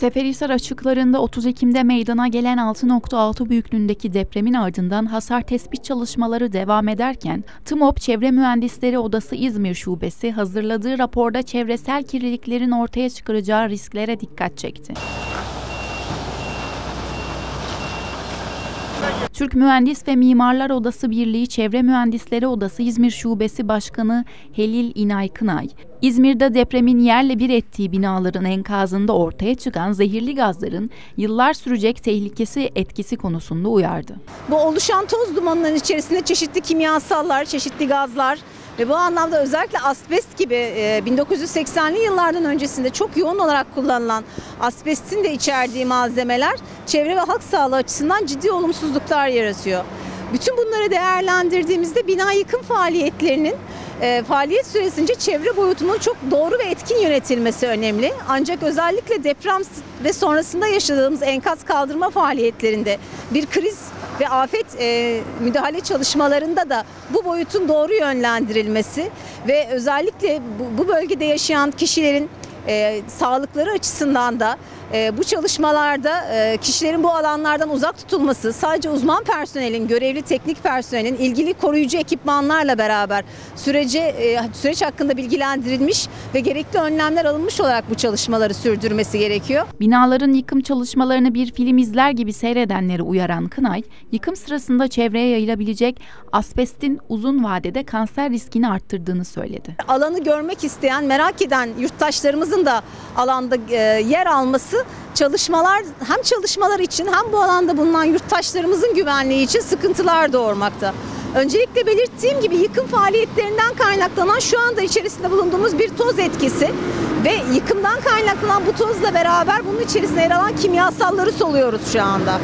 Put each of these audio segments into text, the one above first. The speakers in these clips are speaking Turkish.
Seferihisar açıklarında 30 Ekim'de meydana gelen 6.6 büyüklüğündeki depremin ardından hasar tespit çalışmaları devam ederken TMOP Çevre Mühendisleri Odası İzmir Şubesi hazırladığı raporda çevresel kirliliklerin ortaya çıkaracağı risklere dikkat çekti. Türk Mühendis ve Mimarlar Odası Birliği Çevre Mühendisleri Odası İzmir Şubesi Başkanı Helil İnay Kınay, İzmir'de depremin yerle bir ettiği binaların enkazında ortaya çıkan zehirli gazların yıllar sürecek tehlikesi etkisi konusunda uyardı. Bu oluşan toz dumanının içerisinde çeşitli kimyasallar, çeşitli gazlar ve bu anlamda özellikle asbest gibi 1980'li yıllardan öncesinde çok yoğun olarak kullanılan asbestin de içerdiği malzemeler çevre ve halk sağlığı açısından ciddi olumsuzluklar yaratıyor. Bütün bunları değerlendirdiğimizde bina yıkım faaliyetlerinin e, faaliyet süresince çevre boyutunun çok doğru ve etkin yönetilmesi önemli. Ancak özellikle deprem ve sonrasında yaşadığımız enkaz kaldırma faaliyetlerinde bir kriz ve afet e, müdahale çalışmalarında da bu boyutun doğru yönlendirilmesi ve özellikle bu, bu bölgede yaşayan kişilerin e, sağlıkları açısından da e, bu çalışmalarda e, kişilerin bu alanlardan uzak tutulması sadece uzman personelin, görevli teknik personelin ilgili koruyucu ekipmanlarla beraber sürece e, süreç hakkında bilgilendirilmiş ve gerekli önlemler alınmış olarak bu çalışmaları sürdürmesi gerekiyor. Binaların yıkım çalışmalarını bir film izler gibi seyredenleri uyaran Kınay, yıkım sırasında çevreye yayılabilecek asbestin uzun vadede kanser riskini arttırdığını söyledi. Alanı görmek isteyen, merak eden yurttaşlarımızın da alanda e, yer alması çalışmalar hem çalışmalar için hem bu alanda bulunan yurttaşlarımızın güvenliği için sıkıntılar doğurmakta. Öncelikle belirttiğim gibi yıkım faaliyetlerinden kaynaklanan şu anda içerisinde bulunduğumuz bir toz etkisi ve yıkımdan kaynaklanan bu tozla beraber bunun içerisinde yer alan kimyasalları soluyoruz şu anda.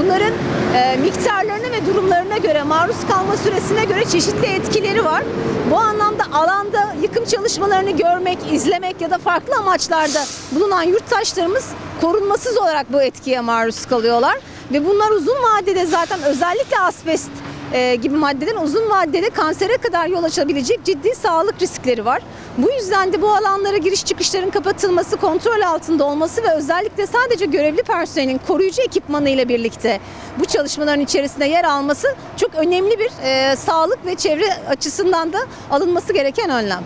Bunların e, miktarlarına ve durumlarına göre, maruz kalma süresine göre çeşitli etkileri var. Bu anlamda alanda yıkım çalışmalarını görmek, izlemek ya da farklı amaçlarda bulunan yurttaşlarımız korunmasız olarak bu etkiye maruz kalıyorlar. Ve bunlar uzun vadede zaten özellikle asbest e, gibi maddelerin uzun vadede kansere kadar yol açabilecek ciddi sağlık riskleri var. Bu yüzden de bu alanlara giriş çıkışların kapatılması, kontrol altında olması ve özellikle sadece görevli personelin koruyucu ekipmanı ile birlikte bu çalışmaların içerisinde yer alması çok önemli bir e, sağlık ve çevre açısından da alınması gereken önlem.